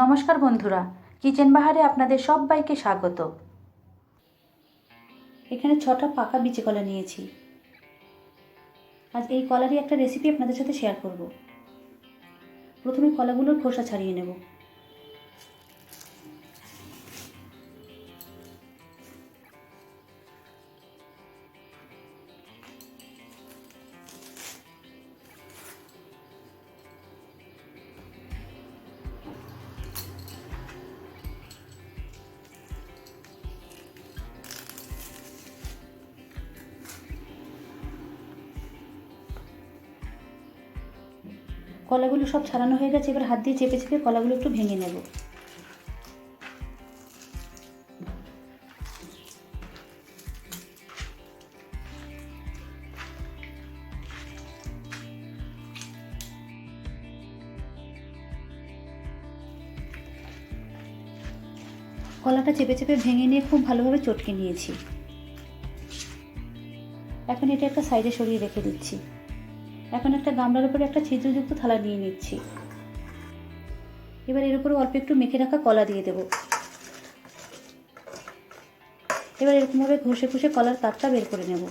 নমস্কার বন্ধুরা, কিচেন বাহারে আপনাদের সবাইকে স্বাগত। এখানে ছটা পাকা বিচে কলা নিয়েছি। আজ এই কলারই একটা রেসিপি আপনাদের সাথে শেয়ার করব। প্রথমে কলাগুলোর খোসা ছাড়িয়ে নেব। কলাগুলো সব ছাড়ানো হয়ে গেছে, এবার হাত দিয়ে চেপে চেপে কলাগুলো একটু ভেঙে নেব। কলাটা চেপে চেপে ভেঙে নিয়ে খুব ভালোভাবে চটকে নিয়েছি। এখন এটা একটা সাইডে সরিয়ে রেখে দিচ্ছি। এখন একটা গামলার উপরে একটা ছিদ্রযুক্ত থালা নিয়ে নিচ্ছি। এবার এর উপরে অল্প একটু মেখে রাখা কলা দিয়ে দেব। এবার এরকমভাবে ঘষে ঘষে কলার তারটা বের করে নেব।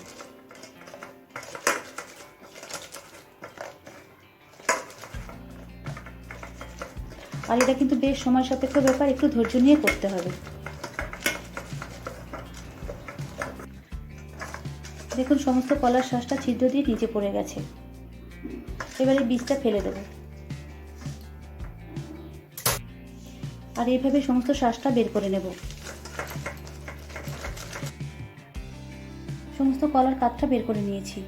আর এটা কিন্তু বেশ সময় সাপেক্ষ ব্যাপার, একটু ধৈর্য নিয়ে করতে হবে। দেখুন, সমস্ত কলার শ্বাসটা ছিদ্র দিয়ে নিচে পড়ে গেছে। এবারে বীজটা ফেলে দেবো। আর এইভাবে সমস্ত শ্বাসটা বের করে নেব। সমস্ত কলার কাঠটা বের করে নিয়েছি।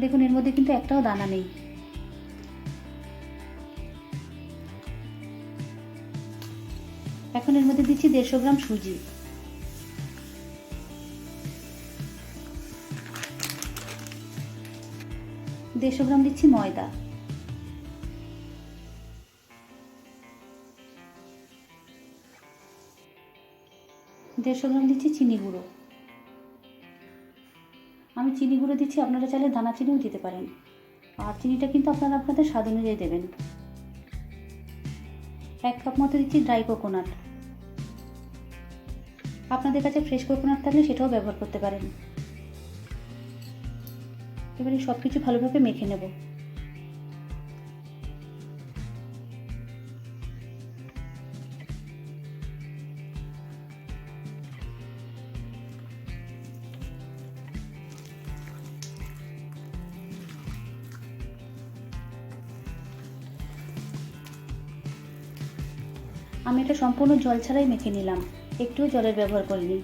দেখুন, এর মধ্যে কিন্তু একটাও দানা নেই। এখন এর মধ্যে দিচ্ছি দেড়শো গ্রাম সুজি। দেড়শো গ্রাম দিচ্ছি ময়দা। দেড়শো গ্রাম দিচ্ছি চিনি গুঁড়ো। আমি চিনি গুঁড়ো দিচ্ছি, আপনারা চাইলে দানা চিনিও দিতে পারেন। আর চিনিটা কিন্তু আপনারা আপনাদের স্বাদ অনুযায়ী দেবেন। এক কাপ মতো দিচ্ছি ড্রাই কোকোনাট। আপনাদের কাছে ফ্রেশ কোকোনাট থাকলে সেটাও ব্যবহার করতে পারেন। এবারে সব কিছু ভালোভাবে মেখে নেব। আমি এটা সম্পূর্ণ জল ছাড়াই মেখে নিলাম। একটুও জলের ব্যবহার করিনি।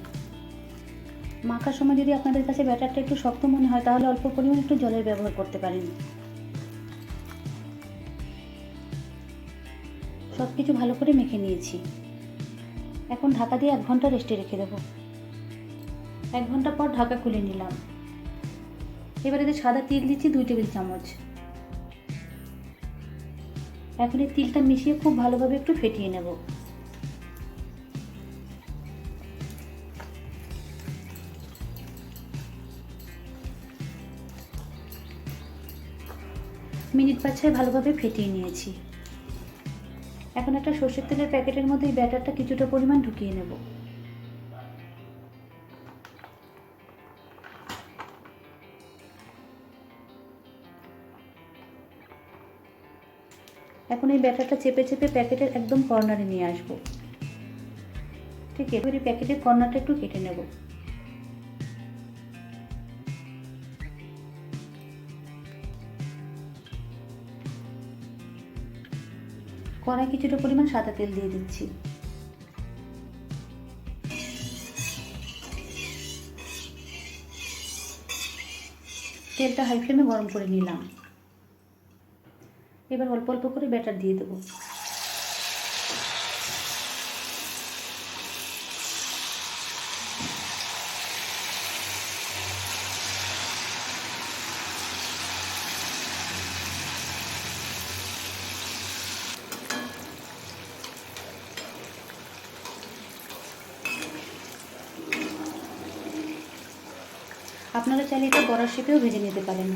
মাখার সময় যদি আপনাদের কাছে ব্যাটারটা একটু শক্ত মনে হয়, তাহলে অল্প পরিমাণ একটু জলের ব্যবহার করতে পারেন। সব কিছু ভালো করে মেখে নিয়েছি। এখন ঢাকা দিয়ে এক ঘণ্টা রেস্টে রেখে দেবো। এক ঘণ্টা পর ঢাকা খুলে নিলাম। এবার এতে সাদা তিল দিচ্ছি, দুই টেবিল চামচ। এখন এই তিলটা মিশিয়ে খুব ভালোভাবে একটু ফেটিয়ে নেব। মিনিট পাঁচ ছয় ভালোভাবে ফেটিয়ে নিয়েছি। এখন একটা সর্ষের তেলের প্যাকেটের মধ্যে এই ব্যাটারটা কিছুটা পরিমাণ ঢুকিয়ে নেব। এখন এই ব্যাটারটা চেপে চেপে প্যাকেটের একদম কর্নারে নিয়ে আসব। ঠিক এবারে প্যাকেটের কর্নারটা একটু কেটে নেব। কড়াই কিছুটা পরিমাণ সাদা তেল দিয়ে দিচ্ছি। তেলটা হাই ফ্লেমে গরম করে নিলাম। এবার অল্প অল্প করে ব্যাটার দিয়ে দেবো। আপনারা চাইলে এটা বড়ার শেপেও ভেজে নিতে পারেন।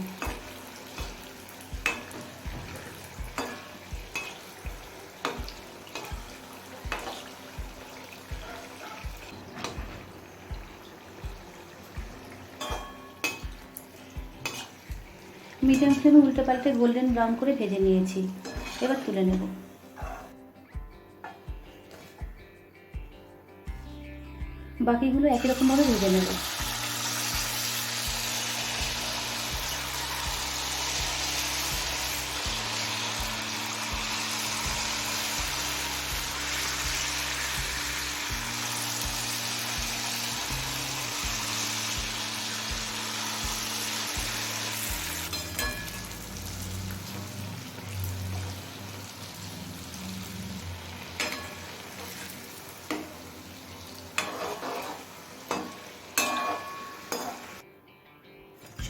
মিডিয়াম ফ্লেমে উল্টে পাল্টে গোল্ডেন ব্রাউন করে ভেজে নিয়েছি। এবার তুলে নেব। বাকিগুলো একই রকমভাবে ভেজে নেব।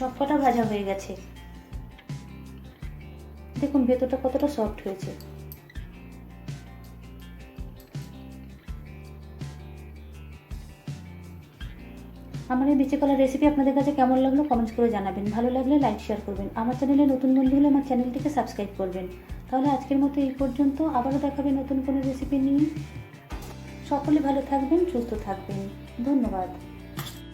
সব কটা ভাজা হয়ে গেছে। দেখুন, ভেতরটা কতটা সফট হয়েছে। আমার এই বিচে কলার রেসিপি আপনাদের কাছে কেমন লাগল কমেন্টস করে জানাবেন। ভালো লাগলে লাইক শেয়ার করবেন। আমার চ্যানেলে নতুন বন্ধু হলে আমার চ্যানেলটিকে সাবস্ক্রাইব করবেন। তাহলে আজকের মতো এই পর্যন্ত। আবারও দেখাবে নতুন কোনো রেসিপি নিয়ে। সকলে ভালো থাকবেন, সুস্থ থাকবেন। ধন্যবাদ।